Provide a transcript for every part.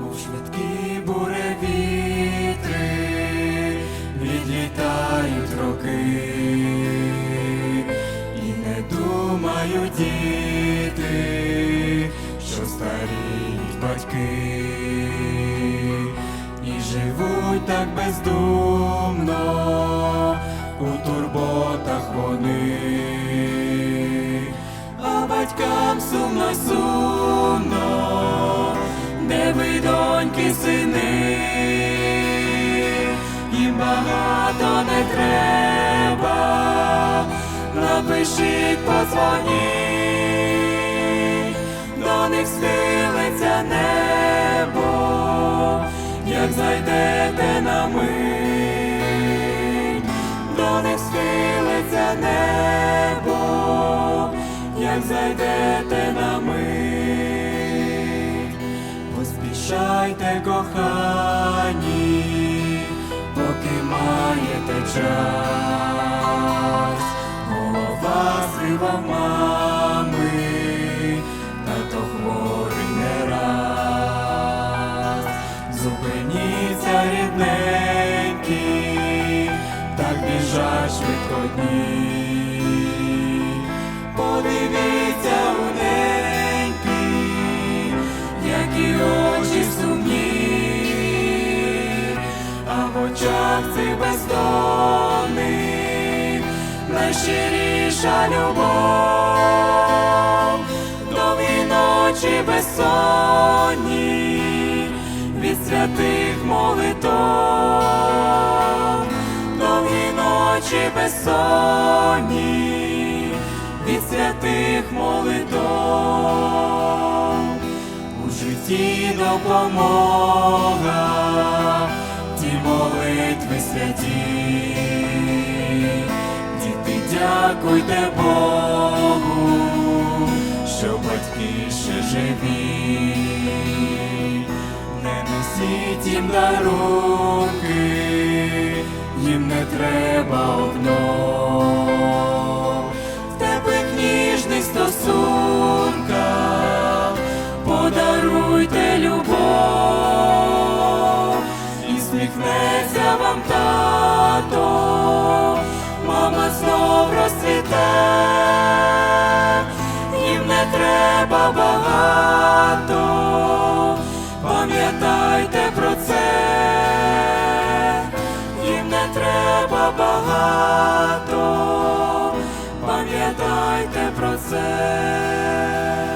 мов швидкі буревітри, відлітають роки, і не думають діти, що старіють батьки, і живуть так бездумно, у турботах вони, батькам сумно сумно, де доньки сини, їм багато не треба, напишіть, позвоніть, до них схилиться небо, як зайдете на мить, до них схилиться небо, як зайдете на мить, поспішайте, кохані, поки маєте час, голова в мами, тато хворий не раз. Зупиніться, рідненькі, так біжать швидко дні. Очах цих бездонних найщиріша любов, довгі ночі безсонні від святих молитов, довгі ночі безсонні від святих молитов, у житті допомога, святі, діти, дякуйте Богу, що батьки ще живі, не несіть їм дарунки, їм не треба обнов. В теплих ніжних стосунках подаруйте любов і сміхнеться вам тато, мама знов розцвіте, їм не треба багато, пам'ятайте про це, їм не треба багато, пам'ятайте про це.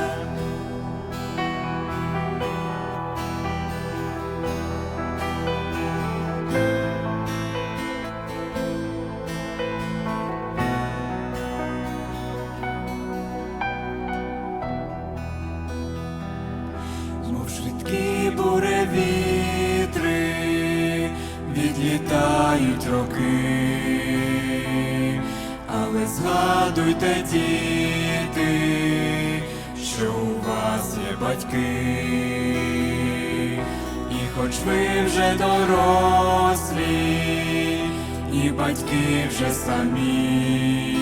Відлітають роки, але згадуйте, діти, що у вас є батьки, і хоч ви вже дорослі, і батьки вже самі,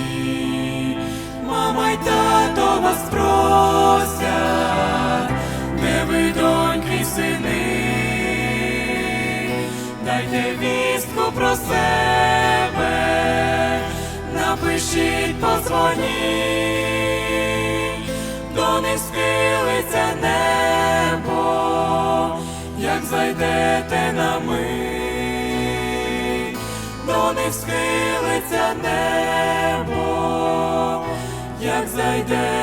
мама й тато вас просять, напишіть, позвоніть, до них схилиться небо, як зайдете на мить, до них схилиться небо, як зайдете.